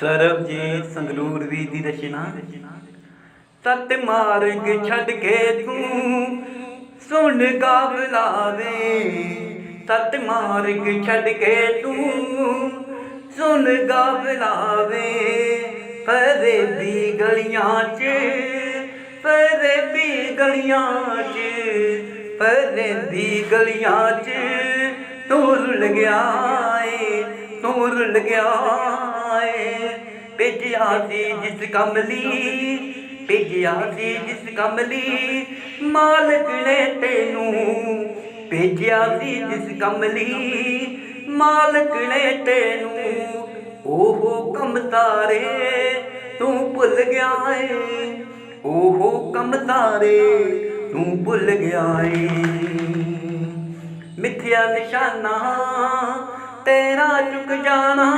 ਸਰਬਜੀਤ ਸੰਗਰੂਰ ਵੀ ਦੀ ਰਚਨਾ। ਤਤ ਮਾਰਗ ਛੱਡ ਕੇ ਤੂੰ ਸੁਣ ਗਾ ਬੁਲਾਵੇ ਤਤ ਮਾਰਗ ਛੱਡ ਕੇ ਤੂੰ ਸੁਣ ਗਾ ਬੁਲਾਵੇ ਦੀ ਗਲੀਆਂ 'ਚ ਫਰੇ ਦੀ ਗਲੀਆਂ 'ਚ ਫਰੇ ਦੀ ਗਲੀਆਂ 'ਚ ਤੂੰ ਰੁਲ ਗਿਆ ਏ ਤੂੰ ਰੁਲ ਗਿਆ ਏ ਭੇਜਿਆ ਸੀ ਜਿਸ ਕਮਲੀ, ਭੇਜਿਆ ਸੀ ਜਿਸ ਕਮਲੀ, ਮਾਲਕ ਨੇ ਤੈਨੂੰ ਭੇਜਿਆ ਸੀ ਜਿਸ ਕਮਲੀ, ਮਾਲਕ ਨੇ ਤੈਨੂੰ ਉਹ ਕੰਮ ਤਾਰੇ ਤੂੰ ਭੁੱਲ ਗਿਆ ਏ। ਉਹ ਕੰਮ ਤਾਰੇ ਤੂੰ ਭੁੱਲ ਗਿਆ ਏ। ਮਿੱਥਿਆ ਨਿਸ਼ਾਨਾ ਤੇਰਾ ਚੁੱਕ ਜਾਣਾ।